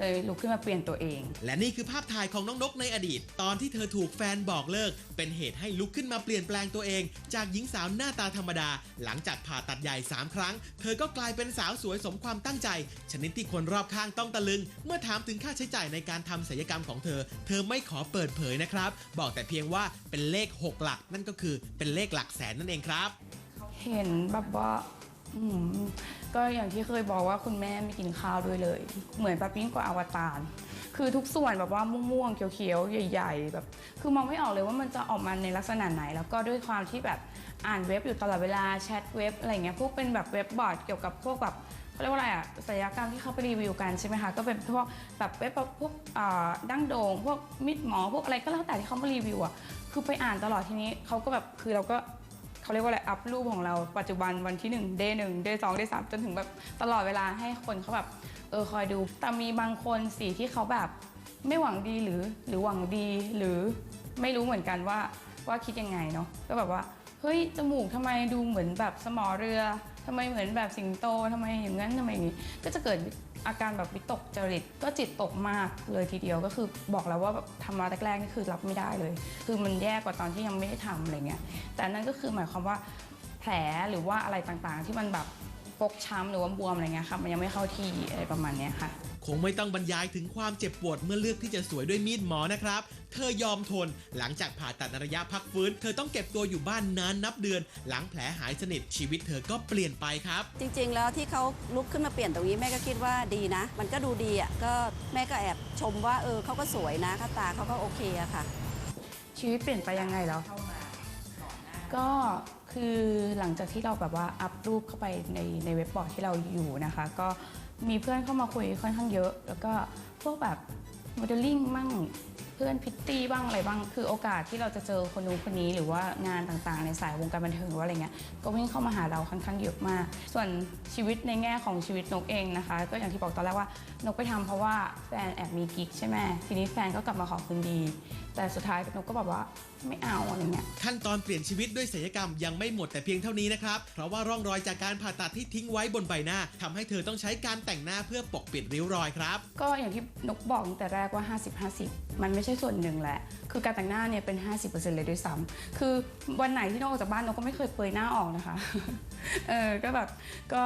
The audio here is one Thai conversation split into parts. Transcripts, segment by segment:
เลยลุกขึ้นมาเปลี่ยนตัวเอง และนี่คือภาพถ่ายของน้องนกในอดีต ตอนที่เธอถูกแฟนบอกเลิก เป็นเหตุให้ลุกขึ้นมาเปลี่ยนแปลงตัวเอง จากหญิงสาวหน้าตาธรรมดา หลังจากผ่าตัดใหญ่ 3 ครั้ง เธอก็กลายเป็นสาวสวยสมความตั้งใจ ชนิดที่คนรอบข้างต้องตะลึง เมื่อถามถึงค่าใช้จ่ายในการทำศัลยกรรมของเธอ เธอไม่ขอเปิดเผยนะครับ บอกแต่เพียงว่าเป็นเลข 6 หลัก นั่นก็คือเป็นเลขหลักแสนนั่นเองครับ เห็นแบบว่าอืม ก็อย่างที่เคยบอกว่าคุณแม่ไม่กินข้าวด้วยเลย เหมือนแบบยิ่งกว่าอวตารคือทุกส่วนแบบว่าม่วงๆเขียวๆใหญ่ ๆ แบบ คือมองไม่ออกเลยว่ามันจะออกมาในลักษณะไหน แล้วก็ด้วยความที่แบบอ่านเว็บอยู่ตลอดเวลาแชทเว็บอะไรเงี้ยพวกเป็นแบบเว็บบอร์ดเกี่ยวกับพวกแบบเขาเรียกว่าอะไรอะศัลยกรรมที่เขาไปรีวิวกันใช่ไหมคะก็เป็นพวกแบบเว็บพวกดั้งโด่งพวกมิดหมอพวกอะไรก็แล้วแต่ที่เขามารีวิวอะคือไปอ่านตลอดทีนี้เขาก็แบบคือเราก็ เขาเรียกว่าอะไรอัพรูปของเราปัจจุบันวันที่1 day 1 day 2 day 3จนถึงแบบตลอดเวลาให้คนเขาแบบเออคอยดู แต่มีบางคนสีที่เขาแบบไม่หวังดีหรือหรือหวังดีหรือไม่รู้เหมือนกันว่าว่าคิดยังไงเนาะก็แบบว่าเฮ้ยจมูกทำไมดูเหมือนแบบสมอเรือทำไมเหมือนแบบสิงโตทำไมอย่างนั้นทำไมอย่างนี้ก็จะเกิด อาการแบบวิตกจริตก็จิตตกมากเลยทีเดียวก็คือบอกแล้วว่าแบบทำมาแรกๆนี่คือรับไม่ได้เลย คือมันแย่กว่าตอนที่ยังไม่ได้ทำอะไรเงี้ยแต่นั่นก็คือหมายความว่าแผลหรือว่าอะไรต่างๆ ที่มันแบบฟกช้ำหรือว่าบวมอะไรเงี้ยค่ะมันยังไม่เข้าที่อะไรประมาณเนี้ยค่ะ คงไม่ต้องบรรยายถึงความเจ็บปวดเมื่อเลือกที่จะสวยด้วยมีดหมอนะครับ เธอยอมทน หลังจากผ่าตัดระยะพักฟื้น เธอต้องเก็บตัวอยู่บ้านนานนับเดือน หลังแผลหายสนิทชีวิตเธอก็เปลี่ยนไปครับ จริง ๆ แล้วที่เขาลุกขึ้นมาเปลี่ยนตรงนี้แม่ก็คิดว่าดีนะ มันก็ดูดีอะก็แม่ก็แอบชมว่าเออเขาก็สวยนะค่าตาเขาก็โอเคอะค่ะ ชีวิตเปลี่ยนไปยังไงแล้ว ก็คือหลังจากที่เราแบบว่าอัพรูปเข้าไปในในเว็บบอร์ดที่เราอยู่นะคะ ก็ มีเพื่อนเข้ามาคุยค่อนข้างเยอะ แล้วก็พวกแบบโมเดลลิ่งมั่ง เพื่อนพิตตี้บ้างอะไรบ้าง คือโอกาสที่เราจะเจอคนนู้นคนนี้หรือว่างานต่างๆ ในสายวงการบันเทิงหรือว่าอะไรเงี้ยก็วิ่งเข้ามาหาเราค่อนข้างเยอะมาก ส่วนชีวิตในแง่ของชีวิตนกเองนะคะ ก็อย่างที่บอกตอนแรกว่านกไปทำเพราะว่าแฟนแอบมีกิ๊กใช่ไหมทีนี้แฟนก็กลับมาขอคืนดี แต่สุดท้ายนกก็แบบว่าไม่เอาอะไรเงี้ยขั้นตอนเปลี่ยนชีวิตด้วยศัลยกรรมยังไม่หมดแต่เพียงเท่านี้นะครับเพราะว่าร่องรอยจากการผ่าตัดที่ทิ้งไว้บนใบหน้าทำให้เธอต้องใช้การแต่งหน้าเพื่อปกปิดริ้วรอยครับ ก็อย่างที่นกบอกตั้งแต่แรกว่า 50-50 มันไม่ใช่ช่ส่วนหนึ่งแหละ คือการแต่งหน้าเนี่ยเป็น 50%เลยด้วยซ้ำคือวันไหนที่นกออกจากบ้านนกก็ไม่เคยเปลยหน้าออกนะคะ เออ ก็แบบ ก็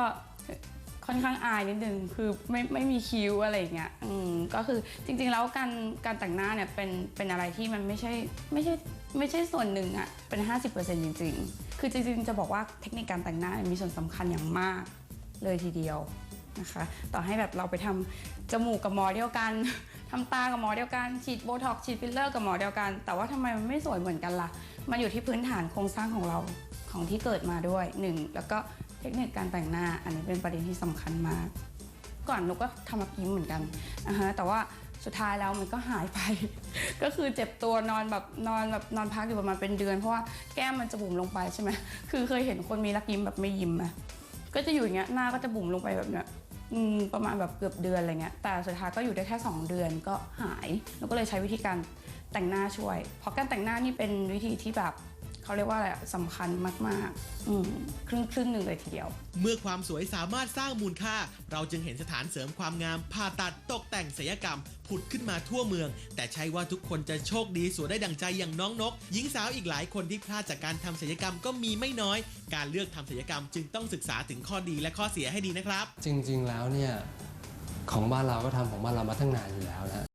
ค่อนข้างอายนิดนึง คือไม่ไม่มีคิ้วอะไรอย่างเงี้ย อืม ก็คือจริง ๆ แล้วการการแต่งหน้าเนี่ยเป็นเป็นอะไรที่มันไม่ใช่ไม่ใช่ไม่ใช่ส่วนหนึ่งอะเป็น 50%จริง ๆ คือจริง ๆ จะบอกว่าเทคนิคการแต่งหน้ามีส่วนสำคัญอย่างมากเลยทีเดียวนะคะ ต่อให้แบบเราไปทำจมูกกับหมอเดียวกัน ทำตากับหมอเดียวกันฉีดโบท็อกฉีดฟิลเลอร์กับหมอเดียวกัน แต่ว่าทำไมมันไม่สวยเหมือนกันล่ะ มันอยู่ที่พื้นฐานโครงสร้างของเราของที่เกิดมาด้วยหนึ่งแล้วก็เทคนิคการแต่งหน้า อันนี้เป็นประเด็นที่สำคัญมาก ก่อนนกก็ทำมากิมเหมือนกันนะฮะแต่ว่าสุดท้ายแล้วมันก็หายไป ก็คือเจ็บตัวนอนแบบนอนแบบนอนพักอยู่ประมาณเป็นเดือน เพราะว่าแก้มมันจะบุ๋มลงไปใช่ไหมคือเคยเห็นคนมีรักยิ้มแบบไม่ยิ้มไหมก็จะอยู่อย่างเงี้ยหน้าก็จะบุ๋มลงไปแบบเนี้ย อืมประมาณแบบเกือบเดือนอะไรเงี้ยแต่สุดท้ายก็อยู่ได้แค่ 2 เดือนก็หาย แล้วก็เลยใช้วิธีการแต่งหน้าช่วย เพราะการแต่งหน้านี่เป็นวิธีที่แบบ เขาเรียกว่าอะไรอะสำคัญมากๆอืมครึ่งครึ่งหนึ่งเลยทีเดียว เมื่อความสวยสามารถสร้างมูลค่า เราจึงเห็นสถานเสริมความงามผ่าตัดตกแต่งศัลยกรรม ผุดขึ้นมาทั่วเมือง แต่ใช่ว่าทุกคนจะโชคดีสวยได้ดังใจอย่างน้องนก หญิงสาวอีกหลายคนที่พลาดจากการทำศัลยกรรมก็มีไม่น้อย การเลือกทำศัลยกรรม จึงต้องศึกษาถึงข้อดีและข้อเสียให้ดีนะครับ จริงๆ แล้วเนี่ย ของบ้านเราก็ทำของบ้านเรามาตั้งนานอยู่แล้วนะ